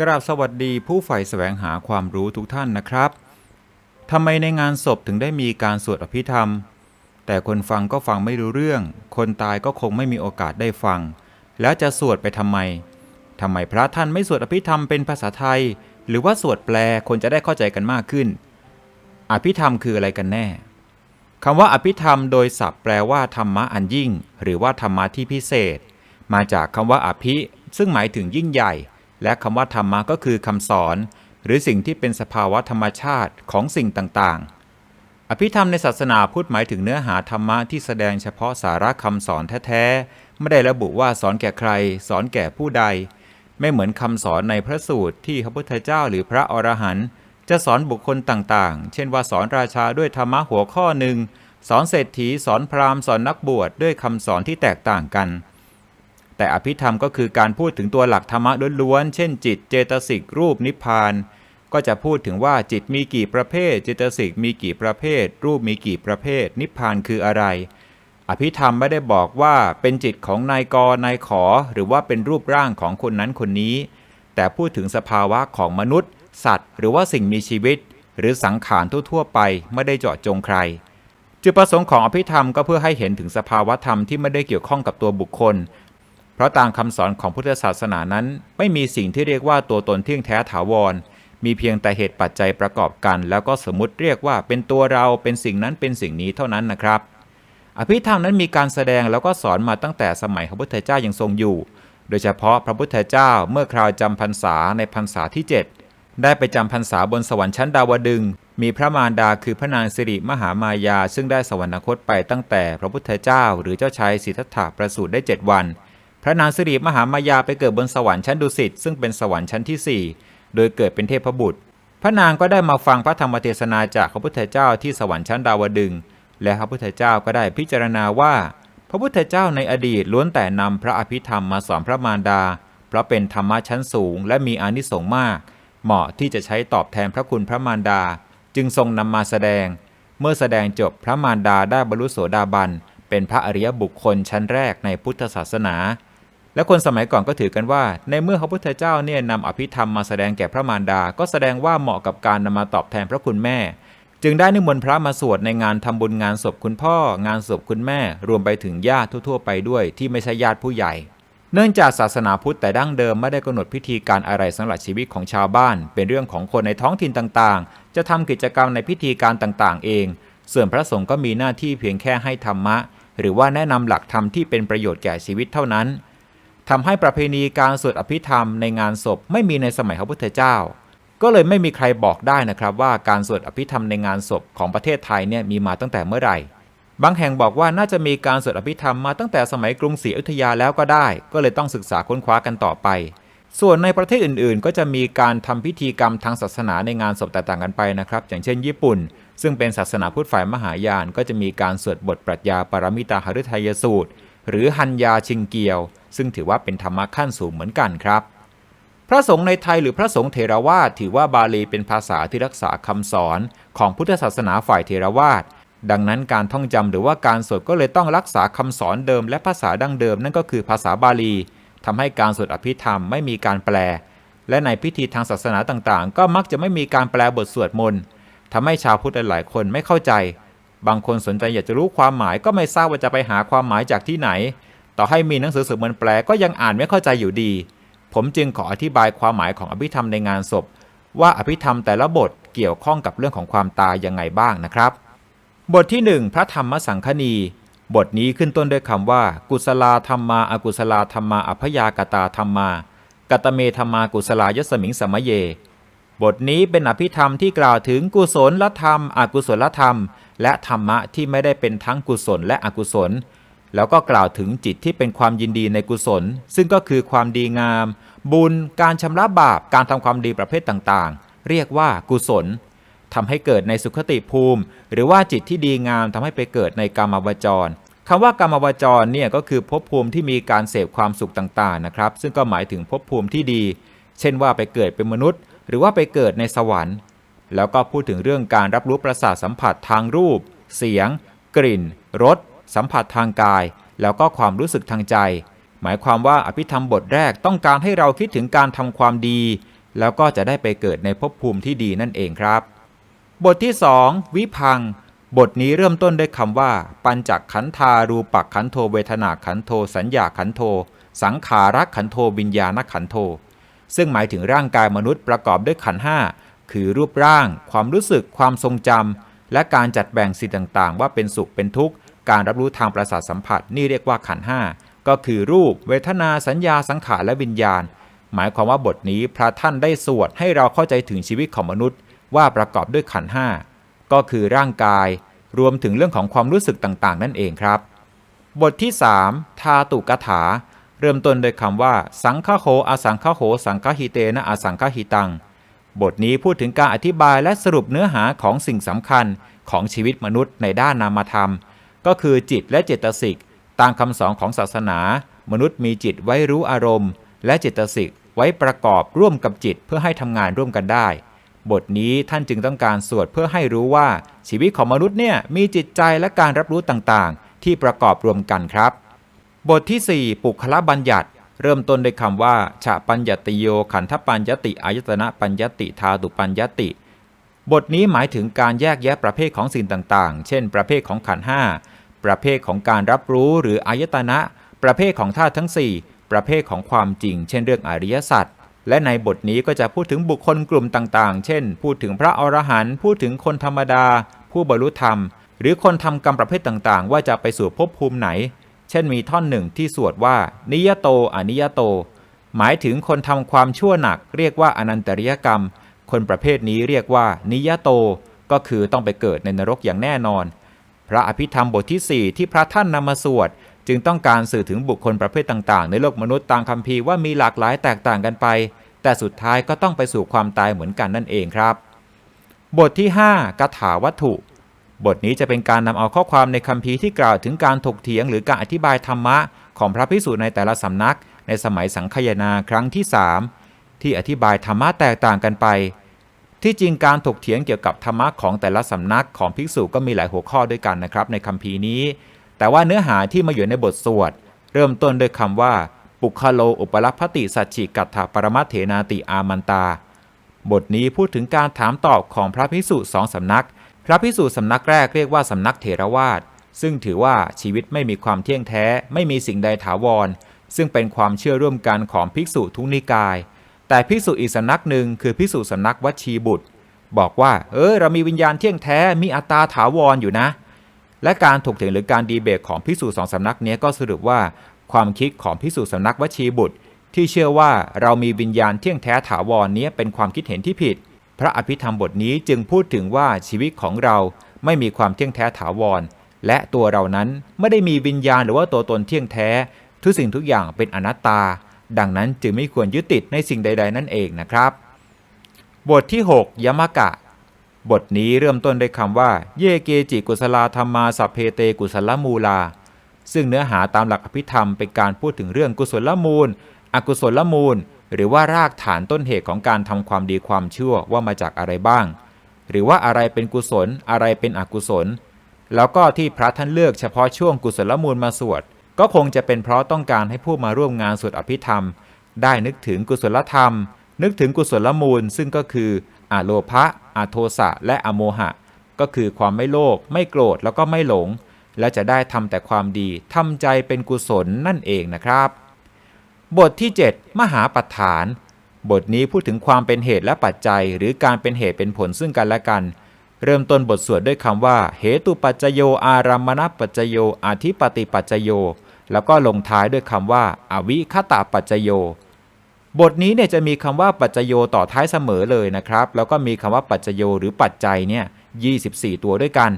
กราบสวัสดีผู้ใฝ่แสวงหาความรู้ทุกท่านนะครับทำไมในงานศพถึงได้มีการสวดอภิธรรม แต่คนฟังก็ฟังไม่รู้เรื่อง คนตายก็คงไม่มีโอกาสได้ฟัง แล้วจะสวดไปทำไมทำไมพระท่านไม่สวดอภิธรรมเป็นภาษาไทย หรือว่าสวดแปลคนจะได้เข้าใจกันมากขึ้น อภิธรรมคืออะไรกันแน่คำว่าอภิธรรมโดยศัพท์แปลว่าธรรมะอันยิ่ง หรือว่าธรรมะที่พิเศษ มาจากคำว่าอภิ ซึ่งหมายถึงยิ่งใหญ่ และคำว่าธรรมะก็คือคำสอน หรือสิ่งที่เป็นสภาวะธรรมชาติของสิ่งต่างๆ อภิธรรมในศาสนาพุทธหมายถึงเนื้อหาธรรมะที่แสดงเฉพาะสาระคำสอนแท้ๆ ไม่ได้ระบุว่าสอนแก่ใคร สอนแก่ผู้ใด ไม่เหมือนคำสอนในพระสูตรที่พระพุทธเจ้าหรือพระอรหันต์จะสอนบุคคลต่างๆ เช่นว่าสอนราชาด้วยธรรมะหัวข้อหนึ่ง สอนเศรษฐี สอนพราหมณ์ สอนนักบวชด้วยคำสอนที่แตกต่างกัน แต่อภิธรรมก็คือการพูดถึงตัวหลักธรรมะล้วนๆ เช่นจิตเจตสิกรูปนิพพาน ก็จะพูดถึงว่าจิตมีกี่ประเภท เจตสิกมีกี่ประเภท รูปมีกี่ประเภท นิพพานคืออะไร อภิธรรมไม่ได้บอกว่าเป็นจิตของนายกนายขอ หรือว่าเป็นรูปร่างของคนนั้นคนนี้ แต่พูดถึงสภาวะของมนุษย์ สัตว์ หรือว่าสิ่งมีชีวิต หรือสังขารทั่วๆไปไม่ได้เจาะจงใครจุดประสงค์ของอภิธรรมก็เพื่อให้เห็นถึงสภาวะธรรมที่ไม่ได้เกี่ยวข้องกับตัวบุคคล เพราะตามคำสอนของพุทธศาสนานั้นไม่มีสิ่งที่เรียกว่าตัวตนเที่ยงแท้ถาวร มีเพียงแต่เหตุปัจจัยประกอบกัน แล้วก็สมมติเรียกว่าเป็นตัวเราเป็นสิ่งนั้นเป็นสิ่งนี้เท่านั้นนะครับ อภิธรรมนั้นมีการแสดงแล้วก็สอนมาตั้งแต่สมัยพระพุทธเจ้ายังทรงอยู่ โดยเฉพาะพระพุทธเจ้าเมื่อคราวจำพรรษาในพรรษาที่ 7 ได้ไปจำพรรษาบนสวรรค์ชั้นดาวดึงมีพระมารดาคือพระนางสิริมหามายา ซึ่งได้สวรรคตไปตั้งแต่พระพุทธเจ้า หรือเจ้าชายสิทธัตถะประสูติได้ 7 วัน พระนางสิริมหามายาไปเกิดบนสวรรค์ชั้นดุสิตซึ่งเป็นสวรรค์ชั้นที่ 4 โดยเกิดเป็นเทพบุตร พระนางก็ได้มาฟังพระธรรมเทศนาจากพระพุทธเจ้าที่สวรรค์ชั้นดาวดึง และพระพุทธเจ้าก็ได้พิจารณาว่า พระพุทธเจ้าในอดีตล้วนแต่นำพระอภิธรรมมาสอนพระมารดา เพราะเป็นธรรมะชั้นสูง และมีอานิสงส์มาก เหมาะที่จะใช้ตอบแทนพระคุณพระมารดา จึงทรงนำมาแสดง เมื่อแสดงจบพระมารดาได้บรรลุโสดาบัน เป็นพระอริยบุคคลชั้นแรกในพุทธศาสนา และคนสมัยก่อนก็ถือกันว่า ในเมื่อพระพุทธเจ้าเนี่ยนำอภิธรรมมาแสดงแก่พระมารดา ก็แสดงว่าเหมาะกับการนำมาตอบแทนพระคุณแม่ จึงได้นิมนต์พระมาสวดในงานทำบุญงานศพคุณพ่อ งานศพคุณแม่ รวมไปถึงญาติทั่วๆ ไปด้วยที่ไม่ใช่ญาติผู้ใหญ่ เนื่องจากศาสนาพุทธแต่ดั้งเดิมไม่ได้กำหนดพิธีการอะไรสำหรับชีวิตของชาวบ้าน เป็นเรื่องของคนในท้องถิ่นต่างๆ จะทำกิจกรรมในพิธีการต่างๆ เอง ส่วนพระสงฆ์ก็มีหน้าที่เพียงแค่ให้ธรรมะ หรือว่าแนะนำหลักธรรมที่เป็นประโยชน์แก่ชีวิตเท่านั้น ทำให้ประเพณีการสวดอภิธรรมในงานศพไม่มีในสมัยพระพุทธเจ้า ก็เลยไม่มีใครบอกได้นะครับว่าการสวดอภิธรรมในงานศพของประเทศไทยเนี่ยมีมาตั้งแต่เมื่อไหร่ บางแห่งบอกว่าน่าจะมีการสวดอภิธรรมมาตั้งแต่สมัยกรุงศรีอยุธยาแล้วก็ได้ ก็เลยต้องศึกษาค้นคว้ากันต่อไป ส่วนในประเทศอื่นๆ ก็จะมีการทำพิธีกรรมทางศาสนาในงานศพแตกต่างกันไปนะครับ อย่างเช่น ญี่ปุ่น ซึ่งเป็นศาสนาพุทธฝ่ายมหายาน ก็จะมีการสวดบทปรัชญาปรมิตาหฤทัยสูตร หรือหันยาชิงเกียว ซึ่งถือว่าเป็นธรรมะขั้นสูงเหมือนกันครับ พระสงฆ์ในไทยหรือพระสงฆ์เทรวาสถือว่าบาลีเป็นภาษาที่รักษาคำสอนของพุทธศาสนาฝ่ายเทรวาสดังนั้นการท่องจำหรือว่าการสวดก็เลยต้องรักษาคำสอนเดิมและภาษาดั้งเดิมนั่นก็คือภาษาบาลีทำให้การสวดอภิธรรมไม่มีการแปล และในพิธีทางศาสนาต่างๆ ก็มักจะไม่มีการแปลบทสวดมนต์ทำให้ชาวพุทธหลายคนไม่เข้าใจ บางคนสนใจอยากจะรู้ความหมายก็ไม่ทราบว่าจะไปหาความหมายจากที่ไหน ต่อให้มีหนังสือสวดมนต์แปลก็ยังอ่านไม่เข้าใจอยู่ดี ผมจึงขออธิบายความหมายของอภิธรรมในงานศพ ว่าอภิธรรมแต่ละบทเกี่ยวข้องกับเรื่องของความตายยังไงบ้างนะครับ บทที่ 1 พระธรรมสังคณี บทนี้ขึ้นต้นด้วยคำว่า กุศลาธรรมาอากุศลาธรรมาอพยากตาธรรมากัตเมธรรมากุศลายสมิงสมเย บทนี้เป็นอภิธรรมที่กล่าวถึงกุศลธรรม อกุศลธรรม และธรรมะที่ไม่ได้เป็นทั้งกุศลและอกุศล แล้วก็กล่าวถึงจิตที่เป็นความยินดีในกุศล ซึ่งก็คือความดีงาม บุญ การชำระบาป การทำความดีประเภทต่างๆ เรียกว่ากุศลทำให้เกิดในสุขติภูมิ หรือว่าจิตที่ดีงามทำให้ไปเกิดในกามวจรคำว่ากามวจรเนี่ยก็คือภพภูมิที่มีการเสพความสุขต่างๆนะครับ ซึ่งก็หมายถึงภพภูมิที่ดี เช่นว่าไปเกิดเป็นมนุษย์ หรือว่าไปเกิดในสวรรค์ แล้วก็พูดถึงเรื่องการรับรู้ประสาทสัมผัสทางรูป เสียง กลิ่น รส สัมผัสทางกาย แล้วก็ความรู้สึกทางใจ หมายความว่าอภิธรรมบทแรกต้องการให้เราคิดถึงการทำความดี แล้วก็จะได้ไปเกิดในภพภูมิที่ดีนั่นเองครับ บทที่ 2 วิพัง บทนี้เริ่มต้นด้วยคำว่า ปัญจักขันธารูปักขันโทเวทนาขันโท สัญญาขันโท สังขารักขันโทวิญญาณขันโท ซึ่งหมายถึงร่างกายมนุษย์ประกอบด้วยขันห้า คือรูปร่าง ความรู้สึก ความทรงจำและการจัดแบ่งสิ่งต่างๆ ว่าเป็นสุขเป็นทุกข์ การรับรู้ทางประสาทสัมผัส นี่เรียกว่าขันห้าก็คือรูป เวทนาสัญญาสังขารและวิญญาณ หมายความว่าบทนี้พระท่านได้สวดให้เราเข้าใจถึงชีวิตของมนุษย์ ว่าประกอบด้วยขันห้าก็คือร่างกาย รวมถึงเรื่องของความรู้สึกต่างๆ นั่นเองครับ บทที่ 3 ทาตุกถา เริ่มต้นโดยคำว่า สังฆโหอสังฆโห สังฆหิเตนะอสังฆหิตัง บทนี้พูดถึงการอธิบายและสรุปเนื้อหาของสิ่งสำคัญของชีวิตมนุษย์ในด้านนามธรรม ก็คือจิตและเจตสิก ตามคำสอนของศาสนา มนุษย์มีจิตไว้รู้อารมณ์ และเจตสิกไว้ประกอบร่วมกับจิตเพื่อให้ทำงานร่วมกันได้ บทนี้ท่านจึงต้องการสวดเพื่อให้รู้ว่าชีวิตของมนุษย์เนี่ยมีจิตใจและการรับรู้ต่างๆ ที่ประกอบรวมกันครับ บทที่ 4 ปุคละบัญญัติ เริ่มต้นด้วยคำว่าฉะปัญญติโยขันธปัญญติอายตนะปัญญติทาตุปัญญติ บทนี้หมายถึงการแยกแยะประเภทของสิ่งต่างๆ เช่น ประเภทของขันห้าประเภทของการรับรู้หรืออายตนะ ประเภทของธาตุทั้ง 4 ประเภทของความจริง เช่นเรื่องอริยสัจและในบทนี้ก็จะพูดถึงบุคคลกลุ่มต่างๆ เช่น พูดถึงพระอรหันต์พูดถึงคนธรรมดา ผู้บรรลุธรรม หรือคนทำกรรมประเภทต่างๆ ว่าจะไปสู่ภพภูมิไหน ช่นมีท่อนหนึ่งที่สวดว่า นิยโตอนิยโต หมายถึงคนทำความชั่วหนัก เรียกว่าอนันตริยกรรม คนประเภทนี้เรียกว่า นิยโต ก็คือต้องไปเกิดในนรกอย่างแน่นอน พระอภิธรรมบทที่ 4 ที่พระท่านนำมาสวด จึงต้องการสื่อถึงบุคคลประเภทต่างๆ ในโลกมนุษย์ตามคัมภีร์ว่ามีหลากหลายแตกต่างกันไป แต่สุดท้ายก็ต้องไปสู่ความตายเหมือนกันนั่นเองครับ บทที่ 5 กถาวัตถุ บทนี้จะเป็นการนำเอาข้อความในคัมภีร์ที่กล่าวถึงการถกเถียงหรือการอธิบายธรรมะของพระภิกษุในแต่ละสำนัก ในสมัยสังคายนาครั้งที่ 3 ที่อธิบายธรรมะแตกต่างกันไป ที่จริงการถกเถียงเกี่ยวกับธรรมะของแต่ละสำนักของภิกษุก็มีหลายหัวข้อด้วยกันนะครับในคัมภีร์นี้ แต่ว่าเนื้อหาที่มาอยู่ในบทสวด เริ่มต้นด้วยคำว่า ปุคโลอุปรัพติสัจฉิกัตถปรมัตเถนาติอามันตา บทนี้พูดถึงการถามตอบของพระภิกษุสองสำนัก พระภิกษุสำนักแรกเรียกว่าสำนักเถรวาทซึ่งถือว่าชีวิตไม่มีความเที่ยงแท้ ไม่มีสิ่งใดถาวร ซึ่งเป็นความเชื่อร่วมกันของภิกษุทุกนิกาย แต่ภิกษุอีกสำนักหนึ่งคือภิกษุสำนักวัชีบุตร บอกว่า เออเรามีวิญญาณเที่ยงแท้มีอัตตาถาวรอยู่นะ และการถกเถียงหรือการดีเบตของภิกษุสองสำนักนี้ก็สรุปว่า ความคิดของภิกษุสำนักวชีบุตร ที่เชื่อว่าเรามีวิญญาณเที่ยงแท้ถาวรนี้เป็นความคิดเห็นที่ผิด พระอภิธรรมบทนี้จึงพูดถึงว่าชีวิตของเราไม่มีความเที่ยงแท้ถาวร และตัวเรานั้นไม่ได้มีวิญญาณหรือว่าตัวตนเที่ยงแท้ ทุกสิ่งทุกอย่างเป็นอนัตตา ดังนั้นจึงไม่ควรยึดติดในสิ่งใด ๆ นั่นเองนะครับ บทที่ 6ยมกะ บทนี้เริ่มต้นด้วยคำว่า เยเกจิกุสลาธรรมาสัพเพเตกุสลมูลา ซึ่งเนื้อหาตามหลักอภิธรรมเป็นการพูดถึงเรื่องกุศลมูล อกุศลมูล หรือว่ารากฐานต้นเหตุของการทำความดีความชั่วว่ามาจากอะไรบ้าง หรือว่าอะไรเป็นกุศล อะไรเป็นอกุศล แล้วก็ที่พระท่านเลือกเฉพาะช่วงกุศลมูลมาสวด ก็คงจะเป็นเพราะต้องการให้ผู้มาร่วมงานสวดอภิธรรม ได้นึกถึงกุศลธรรม นึกถึงกุศลมูล ซึ่งก็คืออโลภะอโทสะ และอโมหะ ก็คือความไม่โลภไม่โกรธแล้วก็ไม่หลง และจะได้ทำแต่ความดีทำใจเป็นกุศลนั่นเองนะครับ บทที่ 7 มหาปัฏฐาน บทนี้พูดถึงความเป็นเหตุและปัจจัย หรือการเป็นเหตุเป็นผลซึ่งกันและกัน เริ่มต้นบทสวดด้วยคำว่า เหตุปัจจโย อารัมมณปัจจโยอาทิปติปัจจโย แล้วก็ลงท้ายด้วยคำว่า อวิคตาปัจจโย บทนี้เนี่ยจะมีคำว่าปัจจโยต่อท้ายเสมอเลยนะครับ แล้วก็มีคำว่าปัจจโยหรือปัจจัยเนี่ย24 ตัวด้วยกัน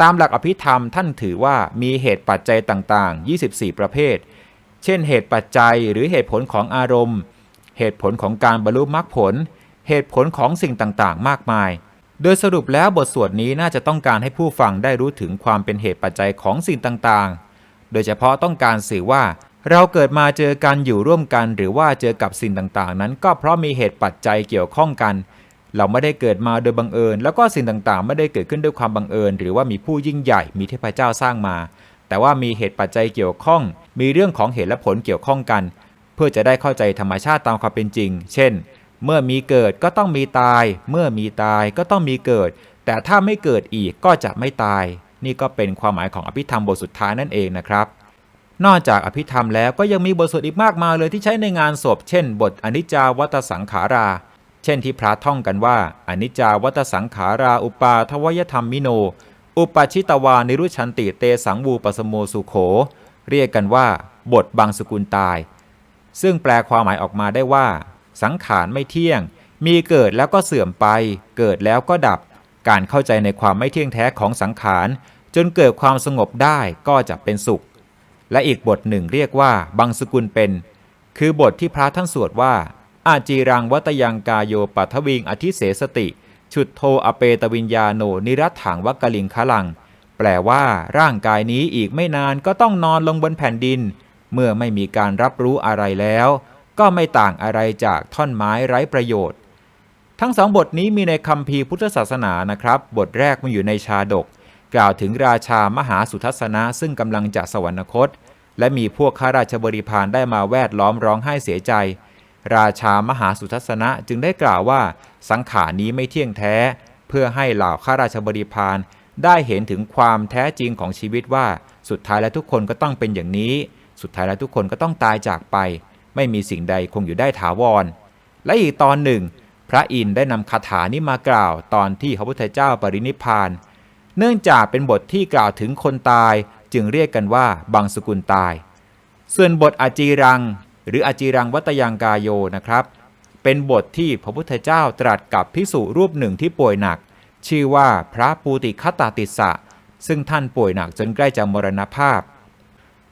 ตามหลักอภิธรรมท่านถือว่ามีเหตุปัจจัยต่างๆ 24 ประเภท เช่น เหตุปัจจัยหรือเหตุผลของอารมณ์ เหตุผลของการบรรลุมรรคผล เหตุผลของสิ่งต่างๆ มากมาย โดยสรุปแล้วบทสวดนี้น่าจะต้องการให้ผู้ฟังได้รู้ถึงความเป็นเหตุปัจจัยของสิ่งต่างๆ โดยเฉพาะต้องการสื่อว่า เราเกิดมาเจอกันอยู่ร่วมกันหรือว่าเจอกับสิ่งต่างๆ นั้น ก็เพราะมีเหตุปัจจัยเกี่ยวข้องกัน เราไม่ได้เกิดมาโดยบังเอิญ แล้วก็สิ่งต่างๆ ไม่ได้เกิดขึ้นด้วยความบังเอิญ หรือว่ามีผู้ยิ่งใหญ่มีเทพเจ้าสร้างมา แต่ว่ามีเหตุปัจจัยเกี่ยวข้อง มีเรื่องของเหตุและผลเกี่ยวข้องกัน เพื่อจะได้เข้าใจธรรมชาติตามความเป็นจริง เช่น เมื่อมีเกิดก็ต้องมีตาย เมื่อมีตายก็ต้องมีเกิด แต่ถ้าไม่เกิดอีกก็จะไม่ตาย นี่ก็เป็นความหมายของอภิธรรมบทสุดท้ายนั่นเองนะครับ นอกจากอภิธรรมแล้วก็ยังมีบทสวดอีกมากมายเลยที่ใช้ในงานศพ เช่น บทอนิจจาวัตสังขารา เช่นที่พระท่องกันว่า อนิจจาวัตสังขาราอุปาทวยธรรมมิโน อุปชิตวานิรุชันติเตสังวูปสโมสุโข เรียกกันว่า บทบางสกุลตาย ซึ่งแปลความหมายออกมาได้ว่า สังขารไม่เที่ยง มีเกิดแล้วก็เสื่อมไป เกิดแล้วก็ดับ การเข้าใจในความไม่เที่ยงแท้ของสังขาร จนเกิดความสงบได้ก็จะเป็นสุข และอีกบทหนึ่งเรียกว่าบังสกุลเป็น คือบทที่พระท่านสวดว่า อาจีรังวัตยังกายโยปัทวิงอธิเสสติ ชุดโทอเปตวิญญาโนนิรัตถังวักกลิงคลัง แปลว่าร่างกายนี้อีกไม่นานก็ต้องนอนลงบนแผ่นดิน เมื่อไม่มีการรับรู้อะไรแล้ว ก็ไม่ต่างอะไรจากท่อนไม้ไร้ประโยชน์ ทั้งสองบทนี้มีในคัมภีร์พุทธศาสนานะครับ บทแรกมันอยู่ในชาดก กล่าวถึงราชามหาสุทัศนะ ซึ่งกำลังจะสวรรคต และมีพวกข้าราชบริพารได้มาแวดล้อมร้องไห้เสียใจ ราชามหาสุทัศนะจึงได้กล่าวว่า สังขารนี้ไม่เที่ยงแท้ เพื่อให้เหล่าข้าราชบริพาร ได้เห็นถึงความแท้จริงของชีวิตว่า สุดท้ายแล้วทุกคนก็ต้องเป็นอย่างนี้ สุดท้ายแล้วทุกคนก็ต้องตายจากไป ไม่มีสิ่งใดคงอยู่ได้ถาวร และอีกตอนหนึ่ง พระอินทร์ได้นำคาถานี้มากล่าว ตอนที่พระพุทธเจ้าปรินิพาน เนื่องจากเป็นบทที่กล่าวถึงคนตายจึงเรียกกันว่าบางสกุลตาย ส่วนบทอาจีรัง หรืออาจีรังวัตยังกายโยนะครับ เป็นบทที่พระพุทธเจ้าตรัสกับพิสุรูปหนึ่งที่ป่วยหนัก ชื่อว่าพระปูติคตาติสะ ซึ่งท่านป่วยหนักจนใกล้จะมรณภาพ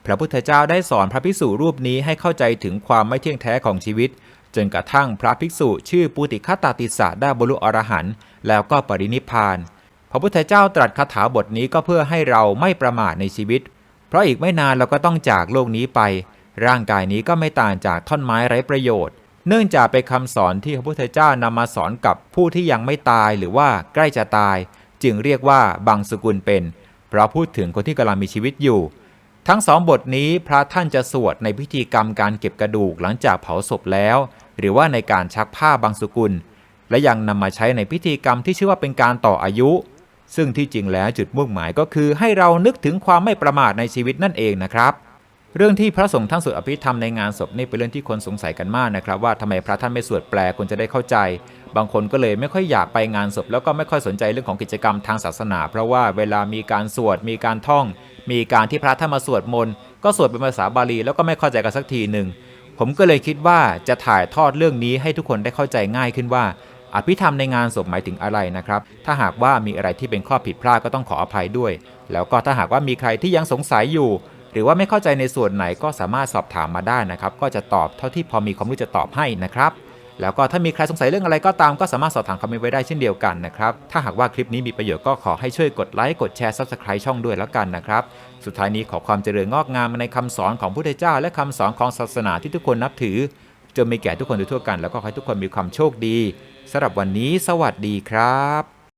พระพุทธเจ้าได้สอนพระภิกษุรูปนี้ให้เข้าใจถึงความไม่เที่ยงแท้ของชีวิต จนกระทั่งพระภิกษุชื่อปุติคตาติสะได้บรรลุอรหันต์แล้วก็ปรินิพพาน พระพุทธเจ้าตรัสคาถาบทนี้ก็เพื่อให้เราไม่ประมาทในชีวิต เพราะอีกไม่นานเราก็ต้องจากโลกนี้ไป ร่างกายนี้ก็ไม่ต่างจากท่อนไม้ไร้ประโยชน์ เนื่องจากเป็นคำสอนที่พระพุทธเจ้านำมาสอนกับผู้ที่ยังไม่ตายหรือว่าใกล้จะตาย จึงเรียกว่าบางสกุลเป็น เพราะพูดถึงคนที่กำลังมีชีวิตอยู่ ทั้งสองบทนี้พระท่านจะสวดในพิธีกรรมการเก็บกระดูกหลังจากเผาศพแล้ว หรือว่าในการชักผ้าบางสกุล และยังนำมาใช้ในพิธีกรรมที่ชื่อว่าเป็นการต่ออายุ ซึ่งที่จริงแล้วจุดมุ่งหมายก็คือให้เรานึกถึงความไม่ประมาทในชีวิตนั่นเองนะครับ เรื่องที่พระสงฆ์ทั้งสวดอภิธรรมในงานศพนี่เป็นเรื่องที่คนสงสัยกันมากนะครับ ว่าทำไมพระท่านไม่สวดแปลคนจะได้เข้าใจ บางคนก็เลยไม่ค่อยอยากไปงานศพ แล้วก็ไม่ค่อยสนใจเรื่องของกิจกรรมทางศาสนา เพราะว่าเวลามีการสวดมีการท่อง มีการที่พระท่านมาสวดมนต์ก็สวดเป็นภาษาบาลีแล้วก็ไม่เข้าใจกันสักทีหนึ่งผมก็เลยคิดว่าจะถ่ายทอดเรื่องนี้ให้ทุกคนได้เข้าใจง่ายขึ้นว่า อภิธรรมในงานศพหมายถึงอะไรนะครับ ถ้าหากว่ามีอะไรที่เป็นข้อผิดพลาดก็ต้องขออภัยด้วย แล้วก็ถ้าหากว่ามีใครที่ยังสงสัยอยู่ หรือว่าไม่เข้าใจในส่วนไหนก็สามารถสอบถามมาได้นะครับ ก็จะตอบเท่าที่พอมีความรู้จะตอบให้นะครับแล้วก็ถ้ามีใครสงสัยเรื่องอะไรก็ตามก็สามารถสอบถามคอมเมนต์ไว้ได้เช่นเดียวกันนะครับ ถ้าหากว่าคลิปนี้มีประโยชน์ก็ขอให้ช่วยกดไลค์กดแชร์ Subscribe ช่องด้วยแล้วกันนะครับ สุดท้ายนี้ขอความเจริญงอกงามในคำสอนของพระพุทธเจ้า และคำสอนของศาสนาที่ทุกคนนับถือจงมีแก่ทุกคนโดยทั่วกัน แล้วก็ขอให้ทุกคนมีความโชคดีสำหรับวันนี้ สวัสดีครับ